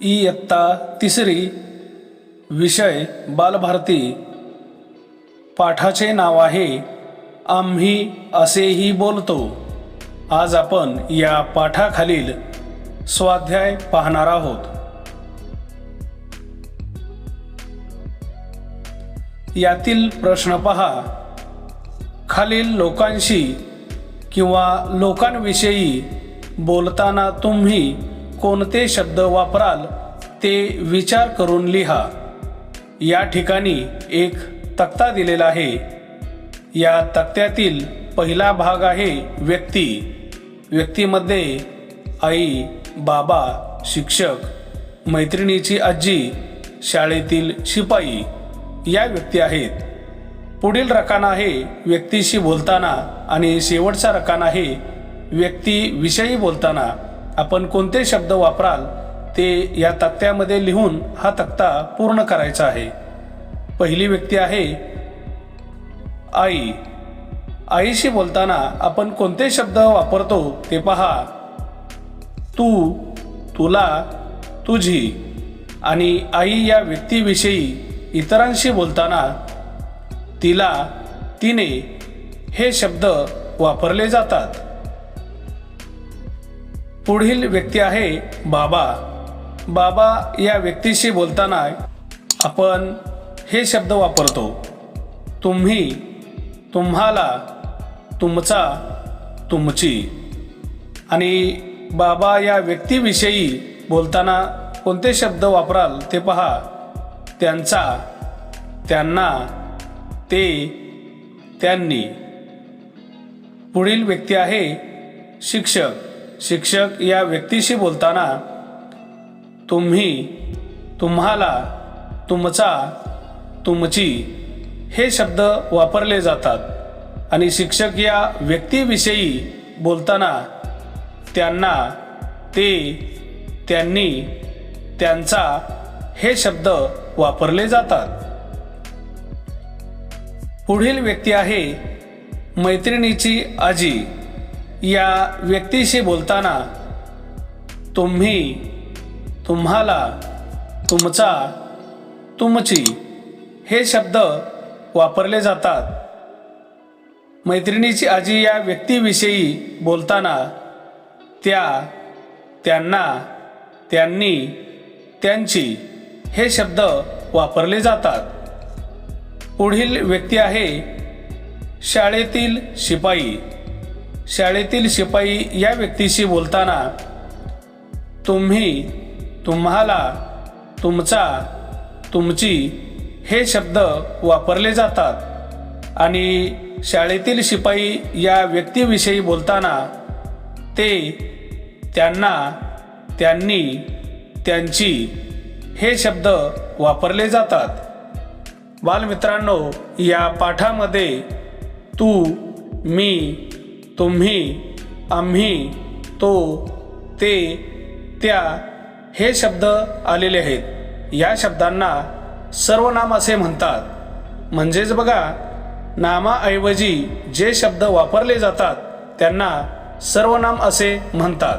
इयत्ता तिसरी विषय बालभारती. पाठाचे नाव आहे आम्ही असेही बोलतो. आज आपण या पाठाखालील स्वाध्याय पाहणार आहोत. यातील प्रश्न पहा. खालील लोकांशी किंवा लोकांविषयी बोलताना तुम्ही कोणते शब्द वापराल ते विचार करून लिहा. या ठिकाणी एक तक्ता दिलेला आहे. या तक्त्यातील पहिला भाग आहे व्यक्ती. व्यक्तीमध्ये आई बाबा शिक्षक मैत्रिणीची आजी शाळेतील शिपाई या व्यक्ती आहेत. पुढील रकाना आहे व्यक्तीशी बोलताना आणि शेवटचा रकाना आहे व्यक्तीविषयी बोलताना. आपण कोणते शब्द वापराल ते या तक्त्यामध्ये लिहून हा तक्ता पूर्ण करायचा आहे. पहिली व्यक्ती आहे आई. आईशी बोलताना आपण कोणते शब्द वापरतो ते पहा. तू तुला तुझी. आणि आई या व्यक्तीविषयी इतरांशी बोलताना तिला तिने हे शब्द वापरले जातात. पुढील व्यक्ती आहे बाबा. बाबा या व्यक्तीशी बोलताना आपण हे शब्द वापरतो. तुम्ही तुम्हाला तुमचा तुमची. आणि बाबा या व्यक्तीविषयी बोलताना कोणते शब्द वापराल ते पहा. त्यांचा त्यांना ते त्यांनी. पुढील व्यक्ती आहे शिक्षक. शिक्षक या व्यक्तीशी बोलताना तुम्ही तुम्हाला तुमचा तुमची हे शब्द वापरले जातात. आणि शिक्षक या व्यक्तीविषयी बोलताना त्यांना ते त्यांनी त्यांचा हे शब्द वापरले जातात. पुढील व्यक्ती आहे मैत्रिणीची आजी. या व्यक्तीशी बोलताना तुम्ही तुम्हाला तुमचा तुमची हे शब्द वापरले जातात. मैत्रिणीची आजी या व्यक्तीविषयी बोलताना त्या त्यांना त्यांनी त्यांची हे शब्द वापरले जातात. पुढील व्यक्ती आहे शाळेतील शिपाई. शाळेतील शिपाई या व्यक्तीशी बोलताना तुम्ही तुम्हाला तुमचा तुमची हे शब्द वापरले जातात आणि शाळेतील शिपाई या व्यक्तीविषयी बोलताना ते त्यांना त्यांनी त्यांची हे शब्द वापरले जातात. बालमित्रांनो या पाठामध्ये तू मी तुम्ही आम्ही तो ते त्या हे शब्द आलेले आहेत. या शब्दांना सर्वनाम असे म्हणतात. म्हणजेच बघा नामाऐवजी जे शब्द वापरले जातात त्यांना सर्वनाम असे म्हणतात.